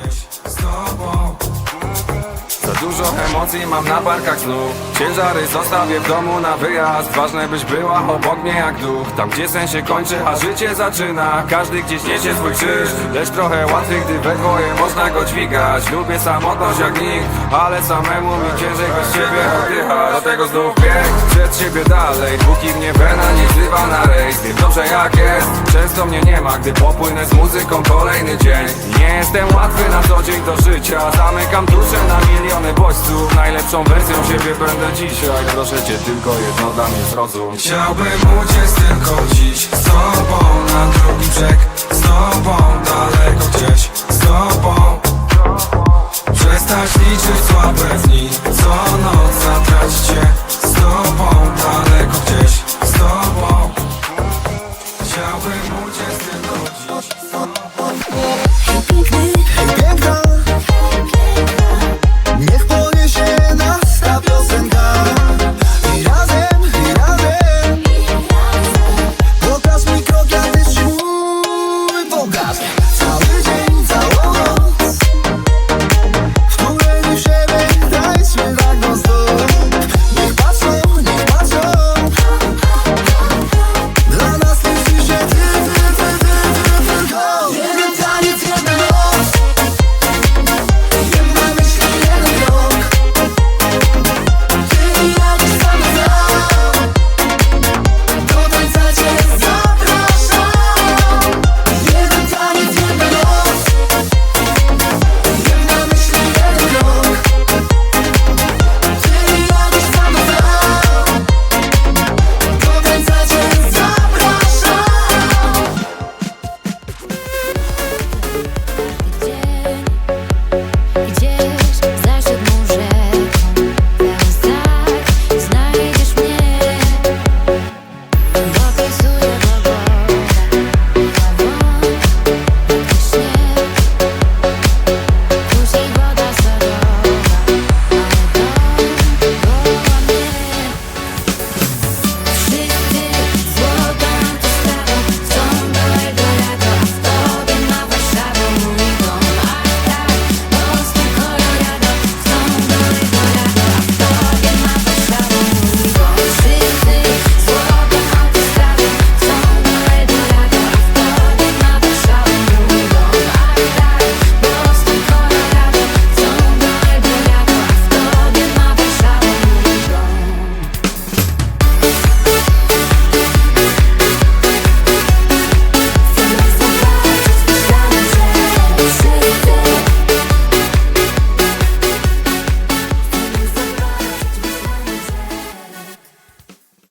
gdzieś z tobą Za dużo emocji mam na barkach znów Ciężary zostawię w domu na wyjazd. Ważne byś była obok mnie jak duch. Tam gdzie sen się kończy, a życie zaczyna. Każdy gdzieś niesie swój krzyż Lecz trochę łatwiej, gdy we dwoje można go dźwigać. Lubię samotność jak nikt Ale samemu mi ciężej bez ciebie oddychać. Dlatego znów bieg przed siebie dalej. Póki mnie wena nie wzywa na rejs Wiem dobrze jak jest. Często mnie nie ma, gdy popłynę z muzyką kolejny dzień. Nie jestem łatwy na co dzień do życia. Zamykam duszę na miliony Kochany najlepszą wersją siebie będę dzisiaj. Proszę cię, tylko jedno dla mnie zrozum. Chciałbym uciec tylko dziś. Z tobą na drugi brzeg. Z tobą daleko gdzieś. Z tobą. Przestać liczyć słabe dni. Co noc zatrać cię. Z tobą daleko gdzieś. Z tobą. Chciałbym uciec tylko dziś. Z tobą.